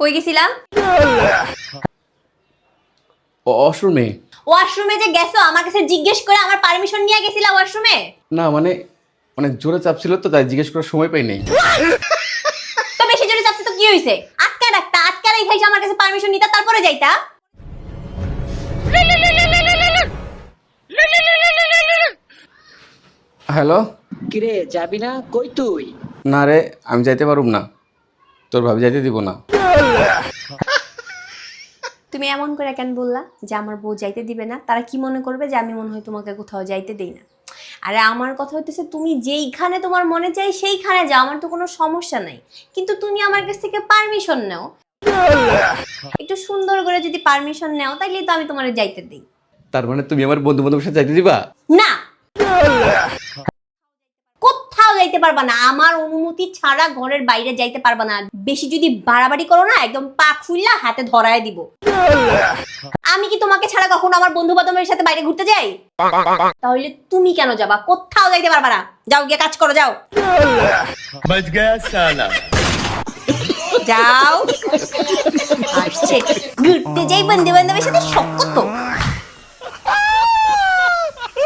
কই গেছিলা অশ্রমে ওয়াশরুমে? যে গেছো আমার কাছে জিজ্ঞেস করে আমার পারমিশন নিয়ে গেছিলা ওয়াশরুমে? না মানে অনেক জোরে চাপ ছিল তো তাই জিজ্ঞেস করার সময় পাই নাই। তো বেশি জোরে চাপছে তো কি হইছে? আটকা রাখতা আটকা আমার কাছে পারমিশন নিতা তারপরে যাইতা? হ্যালো? কিরে যাবি না? কই তুই? না রে আমি যাইতে পারুম না। তোর ভাবি যাইতে দিব না। তুমি এমন করে কেন বললা যে আমার বউ যাইতে দিবে না? তারা কি মনে করবে যে আমি মনে হয় তোমাকে কোথাও যাইতে দেই না? আরে আমার কথা হইতেছে তুমি যেইখানে তোমার মনে চাই সেইখানে যাও আমার তো কোনো সমস্যা নাই। কিন্তু তুমি আমার কাছ থেকে পারমিশন নাও। একটু সুন্দর করে যদি পারমিশন নাও তাইলে তো আমি তোমার যাইতে দিই। তার মানে তুমি আমার বন্ধু বান্ধবের সাথে যাইতে দিবা? না কোথাও যাইতে পারবা না। আমার অনুমতি ছাড়া ঘরের বাইরে যাইতে পারবা না। বেশি যদি বাড়াবাড়ি করো না একদম পা ফুললা হাতে ধরায় দিব। আমি কি তোমাকে ছাড়া কখনো আমার বন্ধু বান্ধবের সাথে বাইরে ঘুরতে যাই? তাহলে তুমি কেন যাবা? কোথাও যাইতে পারবা না। যাও গিয়ে কাজ করো যাও। যাও। আসছে। ঘুরতে যাই বন্ধু বান্ধবের সাথে শখ করতো